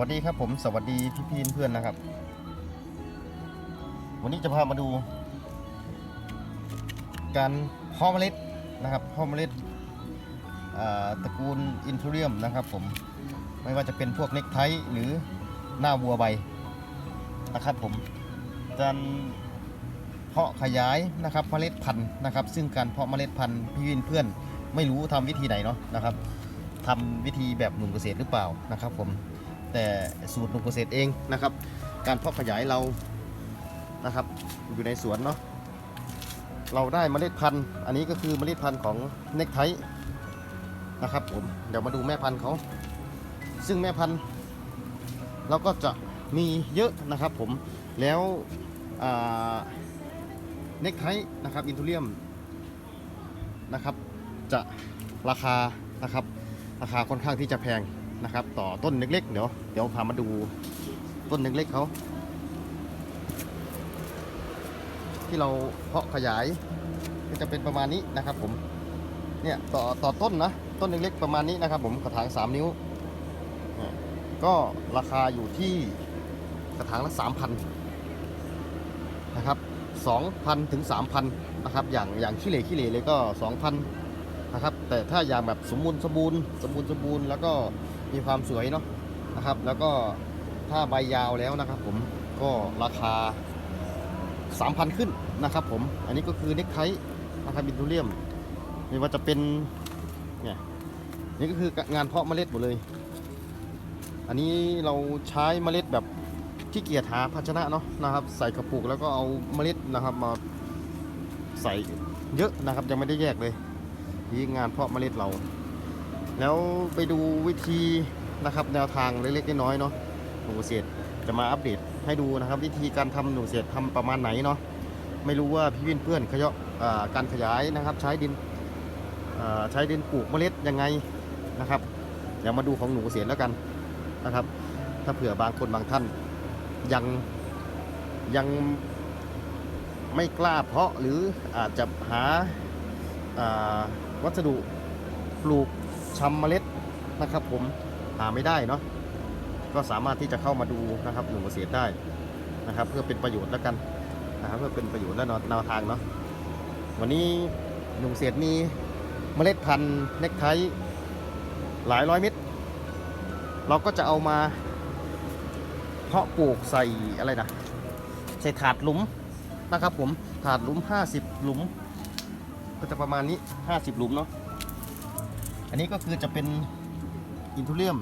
สวัสดีครับผมสวัสดีพี่พีนเพื่อนนะครับ วันนี้จะพามาดู การเพาะเมล็ดนะครับเพาะเมล็ดตระกูลอินทูเรียมนะครับผมไม่ว่าจะเป็นพวกเน็กไทหรือหน้าวัวใบนะครับผมการเพาะขยายนะครับเมล็ดพันธุ์นะครับ ซึ่งการเพาะเมล็ดพันธุ์พี่วินเพื่อน ไม่รู้ทำวิธีไหนเนาะนะครับทำวิธีแบบหนุ่มเกษตรหรือเปล่านะครับผม แต่สูตรหนุ่มเกษตรเองนะครับ การเพาะขยายเรานะครับ อยู่ในสวนเนาะเราได้เมล็ดพันธุ์ อันนี้ก็คือเมล็ดพันธุ์ของเน็กไทนะครับผมเดี๋ยวมาดูแม่พันธุ์เขาซึ่งแม่พันธุ์เราก็จะมีเยอะนะครับผมแล้วเน็กไทนะครับอินทูเรียมนะครับจะราคานะครับราคาค่อนข้างที่จะแพง นะครับ ต่อต้นเล็กๆ เดี๋ยวเดี๋ยวพามาดูต้นเล็กๆเขาที่เราเพาะขยายก็จะเป็นประมาณนี้นะครับ ผม เนี่ยต่อต่อต้นนะต้นเล็กๆประมาณนี้นะครับ ผมกระถาง 3 นิ้ว ก็ราคาอยู่ที่กระถางละ3,000นะครับ2,000ถึง3,000นะครับ อย่างอย่างขี้เหร่ขี้เหร่เลยก็ 2,000นะครับแต่ถ้าอย่างแบบสมบูรณ์สมบูรณ์สมบูรณ์สมบูรณ์แล้วก็ มีความสวยเนาะนะครับ แล้วก็ถ้าใบยาวแล้วนะครับผมก็ราคา 3,000 ขึ้นนะครับผมอันนี้ก็คือเน็กไทนะครับบินทูเรียมไม่ว่าจะเป็นเนี่ยนี่ก็คืองานเพาะเมล็ดหมดเลย อันนี้เราใช้เมล็ดแบบที่เกียจหาภาชนะเนาะนะครับ ใส่กระปุกแล้วก็เอาเมล็ดนะครับมาใส่เยอะนะครับยังไม่ได้แยกเลยนี่งานเพาะเมล็ดเรา แล้วไปดูวิธีนะครับแนวทางเล็กๆน้อยๆเนาะหนูเกษจะมาอัปเดตให้ดูนะครับ วิธีการทำหนูเกษตรทำประมาณไหนเนาะไม่รู้ว่าพี่วินเพื่อนขยะอ่าการขยายนะครับ ใช้ดินใช้ดินปลูกเมล็ดยังไงนะครับเดี๋ยวมาดูของหนูเกษแล้วกันนะครับ ถ้าเผื่อบางคนบางท่านยังยังไม่กล้าเพาะหรืออาจจะหาาวัสดุปลูก ชำเมล็ดนะครับ ผมหาไม่ได้เนาะก็สามารถที่จะเข้ามาดูนะครับหนุ่มเกษตรได้นะครับ เพื่อเป็นประโยชน์แล้วกันนะครับเพื่อเป็นประโยชน์และแนวทางเนาะวันนี้หนุ่มเกษตรมีเมล็ดพันธุ์เน็กไทหลายร้อยเม็ดเราก็จะเอามาเพาะปลูกใส่อะไรนะใส่ถาดหลุมนะครับผมถาดหลุม 50 หลุม ก็จะประมาณนี้ 50 หลุมเนาะ อันนี้ก็คือจะเป็นอินทูเรียม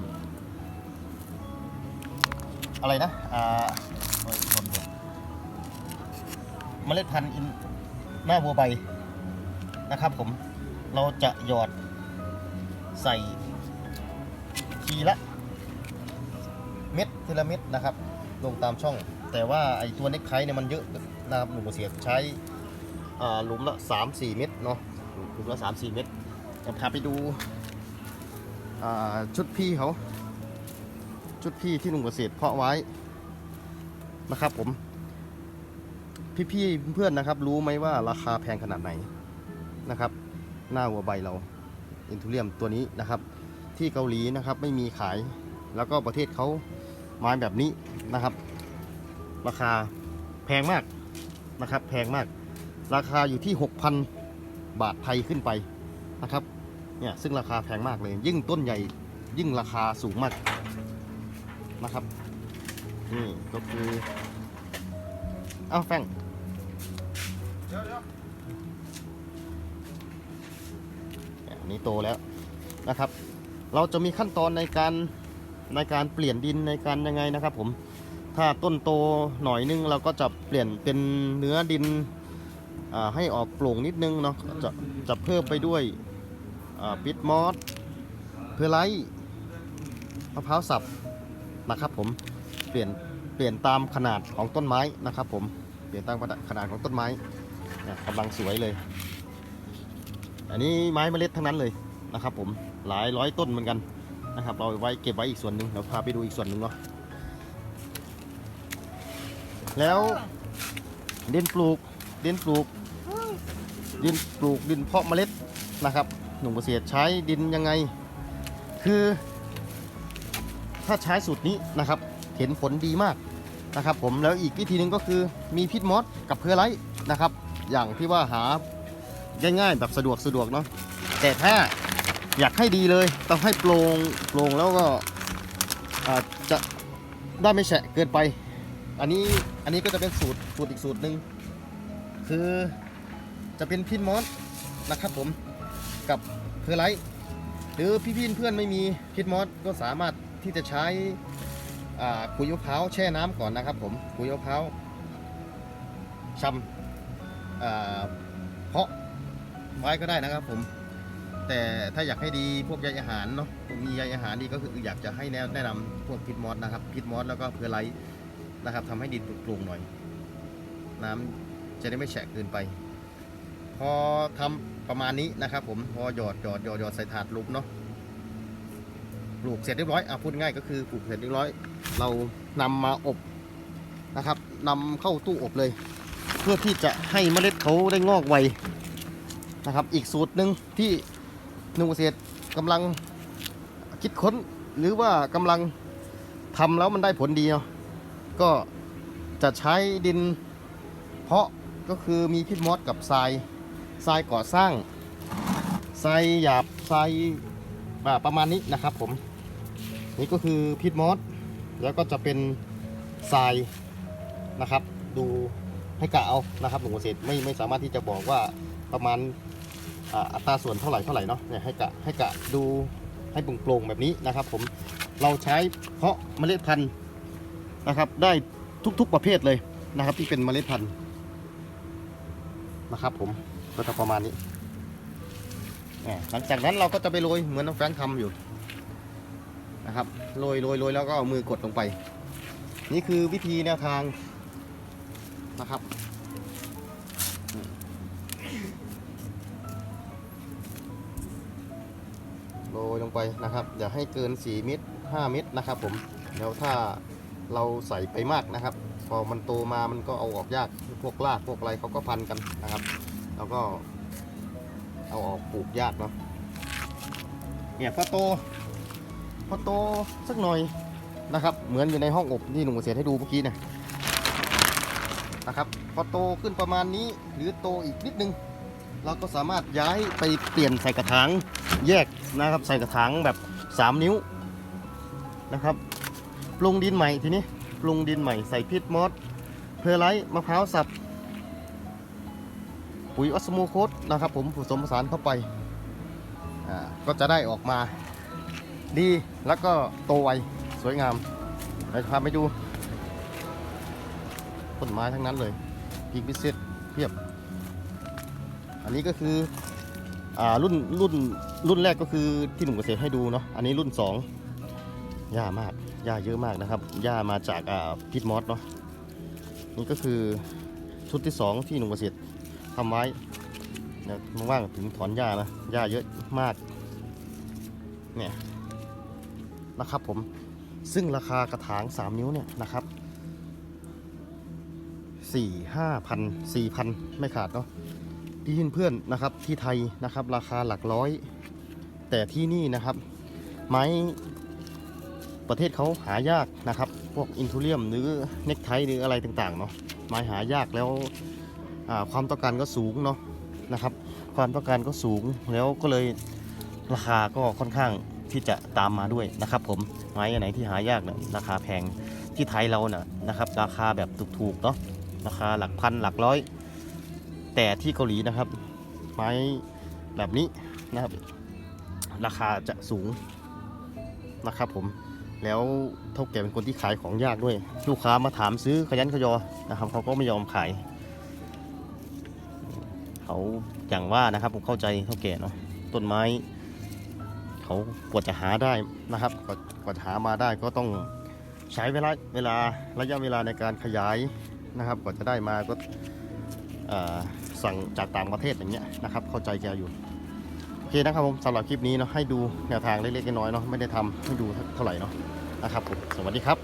อะไรนะ อ่าโอ้ยคนเดียวเมล็ดพันธุ์อินหน้าบัวใบนะครับผม เราจะหยอดใส่ทีละเม็ดทีละเม็ดนะครับ ลงตามช่อง แต่ว่าไอตัวเน็กไทเนี่ยมันเยอะนะครับหนุ่มเสียใช้หลุมละ 3-4 เม็ดเนาะหลุมละ 3-4 เม็ดจะพาไปดู ชุดพี่เขาชุดพี่ที่ลุงเกษตรเพาะไว้นะครับผม พี่ๆเพื่อนนะครับ รู้ไหมว่าราคาแพงขนาดไหนนะครับ หน้าหัวใบเราอินทูเรียมตัวนี้นะครับ ที่เกาหลีนะครับไม่มีขายแล้วก็ประเทศเขาไม้แบบนี้นะครับ ราคาแพงมากนะครับ แพงมาก ราคาอยู่ที่ 6,000 บาทไทยขึ้นไปนะครับ เนี่ยซึ่งราคาแพงมากเลย ยิ่งต้นใหญ่ยิ่งราคาสูงมากนะครับ นี่ก็คือเอ้าแฟงเนี่ยอันนี้โตแล้วนะครับ เราจะมีขั้นตอนในการในการเปลี่ยนดินในการยังไงนะครับ ผมถ้าต้นโตหน่อยนึงเราก็จะเปลี่ยนเป็นเนื้อดินให้ออกโปร่งนิดนึงเนาะจะจะเพิ่มไปด้วย ปิดมอสเพอร์ไลท์มะพร้าวสับนะครับผมเปลี่ยนเปลี่ยนตามขนาดของต้นไม้นะครับผมเปลี่ยนตามขนาดของต้นไม้กำลังสวยเลย อันนี้ไม้เมล็ดทั้งนั้นเลยนะครับ ผมหลายร้อยต้นเหมือนกันนะครับ เราไว้เก็บไว้อีกส่วนหนึ่งเดี๋ยวพาไปดูอีกส่วนหนึ่งเนาะแล้วดินปลูกดินปลูกดินปลูกดินเพาะเมล็ดนะครับ หนุ่มเกษตรใช้ดินยังไง คือ ถ้าใช้สูตรนี้นะครับ เห็นผลดีมากนะครับ ผมแล้วอีกวิธีหนึ่งก็คือมีพิษมอสกับเพอร์ไลท์นะครับ อย่างที่ว่าหาง่ายๆแบบสะดวกสะดวกเนาะแต่ถ้าอยากให้ดีเลยต้องให้โปร่งโปร่งแล้วก็จะได้ไม่แฉะเกินไป อันนี้อันนี้ก็จะเป็นสูตรสูตรอีกสูตรหนึ่งคือจะเป็นพินมอสนะครับผม กับเพอร์ไลท์หรือพี่ๆเพื่อนไม่มีพินมอสก็สามารถที่จะใช้ขุยมะพร้าวแช่น้ำก่อนนะครับ ผมขุยมะพร้าวชำอ่าเพาะไว้ก็ได้นะครับ ผม แต่ถ้าอยากให้ดีพวกใยอาหารเนาะมีใยอาหารดีก็คืออยากจะให้แนะนะนำพวกพิษมอสนะครับพิษมอสแล้วก็เพอร์ไลท์นะครับทำให้ดินปรุงหน่อย น้ำจะได้ไม่แฉะเกินไป พอทำประมาณนี้นะครับ ผมพอหยอดหยอดหยอดหยอดใส่ถาดลุกเนาะปลูกเสร็จเรียบร้อยอะพูดง่ายก็คือปลูกเสร็จเรียบร้อย เรานำมาอบนะครับนำเข้าตู้อบเลย เพื่อที่จะให้เมล็ดเขาได้งอกไวนะครับ อีกสูตรหนึ่งที่นุ่มเกษตรกำลังคิดค้นหรือว่ากำลังทำแล้วมันได้ผลดีเนาะก็จะใช้ดินเพาะก็คือมีพิษมอสกับทราย ทรายก่อสร้างทรายหยาบทรายประมาณนี้นะครับผม นี่ก็คือพิษมอสแล้วก็จะเป็นทรายนะครับ ดูให้กะเอานะครับหนุ่มเกษตรไม่ไม่สามารถที่จะบอกว่าประมาณอัตราส่วนเท่าไหร่เท่าไหร่เนาะเนี่ยให้กะให้กะดูให้โปร่งๆแบบนี้นะครับ ผมเราใช้เพาะเมล็ดพันธุ์นะครับ ได้ทุกๆประเภทเลยนะครับ ที่เป็นเมล็ดพันธุ์นะครับผม ก็จะประมาณนี้หลังจากนั้นเราก็จะไปโรยเหมือนน้องแฟรงทำอยู่นะครับโรยโรยโรยแล้วก็เอามือกดลงไป นี่คือวิธีแนวทางนะครับโรยลงไปนะครับ อย่าให้เกิน 4 เม็ด5 เม็ดนะครับผมแล้วถ้าเราใส่ไปมากนะครับ พอมันโตมามันก็เอาออกยากพวกรากพวกอะไรเขาก็พันกันนะครับ แล้วก็เอาออกปลูกยากเนาะเนี่ยพอโตพอโตสักหน่อยนะครับ เหมือนอยู่ในห้องอบที่หนุ่มเกษตรให้ดูเมื่อกี้นะนะครับพอโตขึ้นประมาณนี้หรือโตอีกนิดนึง เราก็สามารถย้ายไปเปลี่ยนใส่กระถางแยกนะครับใส่กระถางแบบ 3 นิ้วนะครับปรุงดินใหม่ทีนี้ปรุงดินใหม่ใส่พิษมอสเพอร์ไลท์มะพร้าวสับ ปุ๋ยออสโมโคสนะครับผมผสมผสานเข้าไปก็จะได้ออกมาดีแล้วก็โตไวสวยงามเดี๋ยวพาไปดูต้นไม้ทั้งนั้นเลยพีกพิเศษเพียบ อันนี้ก็คืออ่ารุ่นรุ่นรุ่นแรกก็คือที่หนุ่มเกษตรให้ดูเนาะอันนี้รุ่น2หญ้ามากหญ้าเยอะมากนะครับหญ้ามาจากอ่าพิทมอสเนาะนี่ก็คือชุดที่ 2 ที่หนุ่มเกษตร ทำไว้เนี่ยว่างถึงถอนหญ้านะหญ้าเยอะมาก เนี่ยนะครับผมซึ่งราคากระถาง 3 นิ้วเนี่ยนะครับสี่ห้าพันสี่พันไม่ขาดเนาะที่เพื่อนๆนะครับที่ไทยนะครับ ราคาหลักร้อย แต่ที่นี่นะครับ ไม้ประเทศเขาหายากนะครับ พวกอินทูเรียมหรือเน็กไทหรืออะไรต่างๆเนาะไม้หายากแล้ว ความต้องการก็สูงเนาะนะครับ ความต้องการก็สูงแล้วก็เลยราคาก็ค่อนข้างที่จะตามมาด้วยนะครับ ผมไม้อันไหนที่หายากเนี่ยราคาแพงที่ไทยเราเนี่ยนะครับ ราคาแบบถูกๆเนาะราคาหลักพันหลักร้อย แต่ที่เกาหลีนะครับ ไม้แบบนี้นะครับ ราคาจะสูงนะครับผมแล้วเท่าแก่เป็นคนที่ขายของยากด้วย ลูกค้ามาถามซื้อขยันขยอนะครับเขาก็ไม่ยอมขาย เขาอย่างว่านะครับ ผมเข้าใจเท่าแก่เนาะต้นไม้ เขากว่าจะหาได้นะครับกว่ากว่าจะหามาได้ก็ต้องใช้เวลาเวลาระยะเวลาในการขยายนะครับกว่าจะได้มาก็สั่งจากต่างประเทศอย่างเงี้ยนะครับ เข้าใจแกอยู่โอเคนะครับผมสำหรับคลิปนี้เนาะให้ดูแนวทางเล็กๆน้อยๆเนาะไม่ได้ทำให้ดูเท่าไหร่เนาะนะครับผมสวัสดีครับ